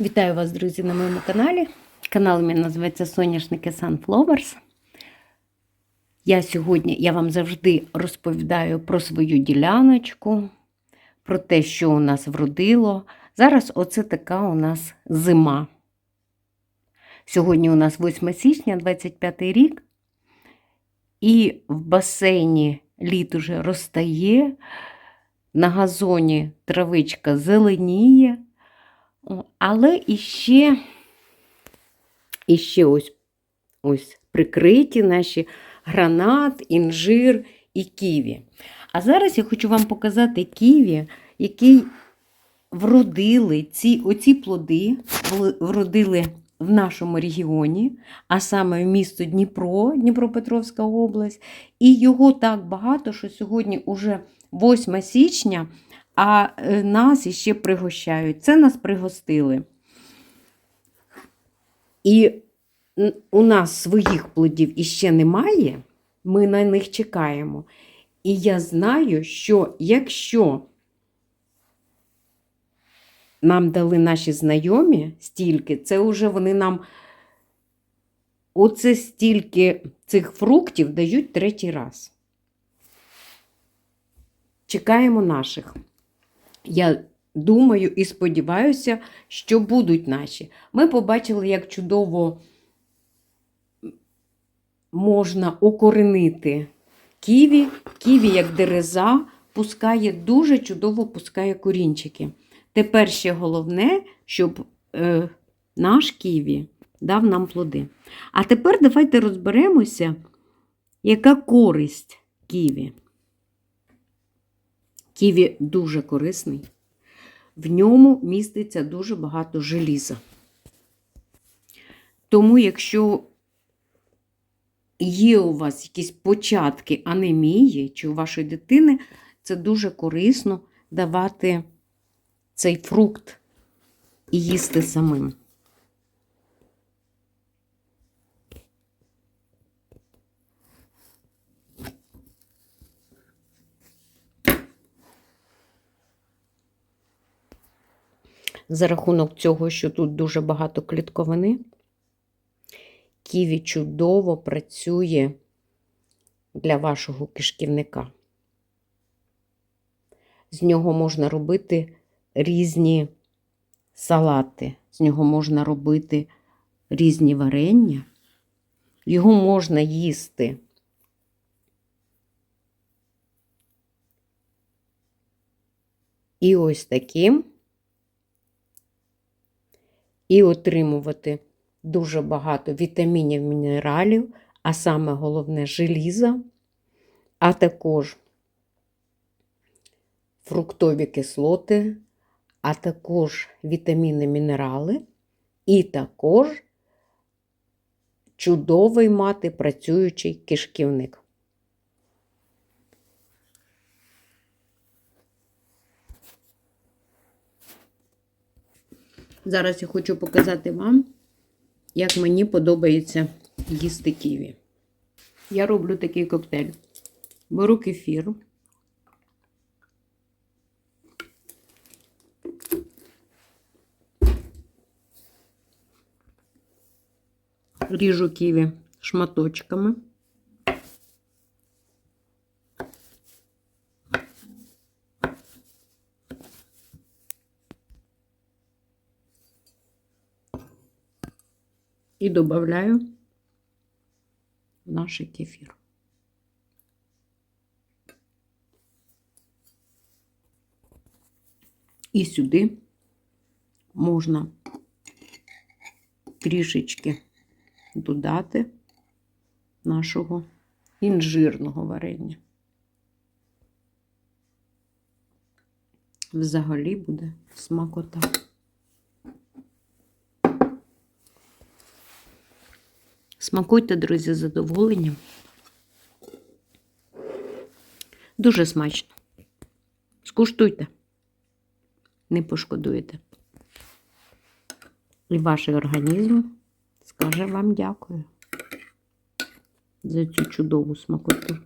Вітаю вас, друзі, на моєму каналі. Канал мій називається Соняшники Sunflowers. Я сьогодні я вам завжди розповідаю про свою діляночку, про те, що у нас вродило. Зараз оце така у нас зима. Сьогодні у нас 8 січня, 25 рік, і в басейні лід уже розтає, на газоні травичка зеленіє. Але іще, іще ось, ось прикриті наші гранат, інжир і ківі. А зараз я хочу вам показати ківі, який вродили ці оці плоди, вродили в нашому регіоні, а саме в місто Дніпро, Дніпропетровська область. І його так багато, що сьогодні уже 8 січня, а е, нас іще пригощають. Це нас пригостили. І у нас своїх плодів іще немає, ми на них чекаємо. І я знаю, що якщо нам дали наші знайомі стільки, це вже вони нам оце стільки цих фруктів дають третій раз. Чекаємо наших. Я думаю і сподіваюся, що будуть наші. Ми побачили, як чудово можна окоренити ківі. Ківі, як дереза, пускає дуже чудово пускає корінчики. Тепер ще головне, щоб е, наш ківі дав нам плоди. А тепер давайте розберемося, яка користь ківі. Ківі дуже корисний. В ньому міститься дуже багато желіза. Тому, якщо є у вас якісь початки анемії чи у вашої дитини, це дуже корисно давати цей фрукт і їсти самим. За рахунок цього, що тут дуже багато клітковини, ківі чудово працює для вашого кишківника. З нього можна робити різні салати, з нього можна робити різні варення, його можна їсти. І ось таким і отримувати дуже багато вітамінів, мінералів, а саме головне желіза, а також фруктові кислоти, а також вітаміни, мінерали, і також чудовий мати працюючий кишківник. Зараз я хочу показати вам, як мені подобається їсти ківі. Я роблю такий коктейль. Беру кефір. Ріжу ківі шматочками. І додаю наш кефір. І сюди можна трішечки додати нашого інжирного варення. Взагалі буде смакота. Смакуйте, друзі, з задоволенням. Дуже смачно. Скуштуйте. Не пошкодуєте. І ваш організм скаже вам дякую за цю чудову смакоту.